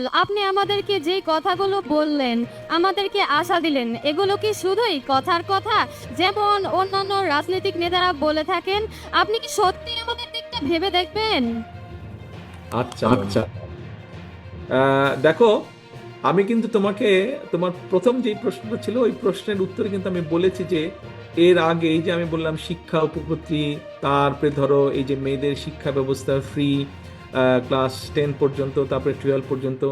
Uncle আপনি আমাদেরকে যেই কথাগুলো বললেন, আমাদেরকে আশা দিলেন, এগুলো কি শুধুই কথার কথা? যেমন অন্যান্য রাজনৈতিক নেতারা বলে থাকেন, আপনি কি সত্যি আমাদের দিকটা ভেবে দেখবেন? আচ্ছা আচ্ছা। দেখো, আমি কিন্তু তোমাকে, তোমার প্রথম যে প্রশ্নটা ছিল, ওই প্রশ্নের উত্তরে কিন্তু আমি বলেছি যে, এর আগে এই যে আমি বললাম শিক্ষা উপকৃতি তারপরে ধরো এই যে মেয়েদের শিক্ষা ব্যবস্থা ফ্রি ক্লাস টেন পর্যন্ত তারপরে টুয়েলভ পর্যন্ত।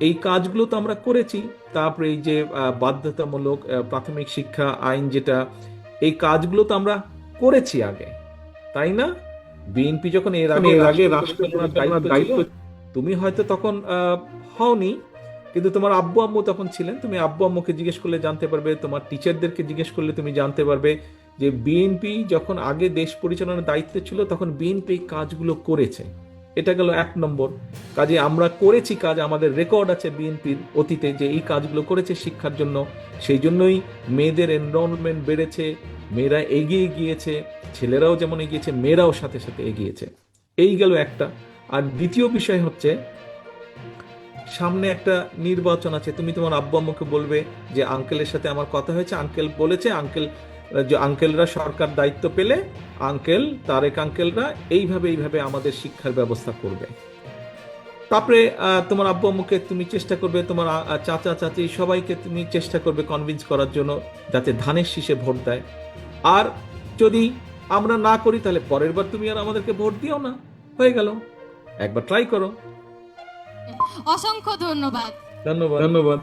এই কাজগুলো তো আমরা করেছি তারপরে এই যে বাধ্যতামূলক প্রাথমিক শিক্ষা আইন যেটা এই কাজগুলো তো আমরা করেছি আগে তাই না? বিএনপি যখন এর আগে আগে দায়িত্ব তুমি হয়তো তখন আহ, হওনি কিন্তু তোমার আব্বু আম্মু তখন ছিলেন তুমি আব্বু আম্মুকে জিজ্ঞেস করলে জানতে পারবে তোমার টিচারদেরকে জিজ্ঞেস করলে তুমি জানতে পারবে যে বিএনপি যখন আগে দেশ পরিচালনার দায়িত্বে ছিল তখন বিএনপি কাজগুলো করেছে। এটা গেল এক নম্বর। কাজে আমরা করেছি কাজ, আমাদের রেকর্ড আছে বিএনপির অতীতে যে এই কাজগুলো করেছে শিক্ষার জন্য। সেই জন্যই মেয়েদের এনরোলমেন্ট বেড়েছে, মেয়েরা এগিয়ে গিয়েছে, ছেলেরাও যেমন এগিয়েছে, মেয়েরাও সাথে সাথে এগিয়েছে। এই গেল একটা। আর দ্বিতীয় বিষয় হচ্ছে, সামনে একটা নির্বাচন আছে। তুমি তোমার আব্বু আম্মুকে বলবে যে, আঙ্কেলের সাথে আমার কথা হয়েছে। আঙ্কেল বলেছে, আঙ্কেল যে আঙ্কেলরা সরকার দায়িত্ব পেলে আঙ্কেল তারেক আঙ্কেলরা এইভাবে এইভাবে আমাদের শিক্ষার ব্যবস্থা করবে। তারপরে তোমার আব্বু আম্মুকে তুমি চেষ্টা করবে তোমার চাচা চাচি সবাইকে তুমি চেষ্টা করবে কনভিন্স করার জন্য যাতে ধানের শীষে ভোট দেয়। আর যদি আমরা না করি তাহলে পরের বার তুমি আর আমাদেরকে ভোট দিও না। হয়ে গেল। একবার ট্রাই করো। অসংখ্য ধন্যবাদ। ধন্যবাদ। ধন্যবাদ।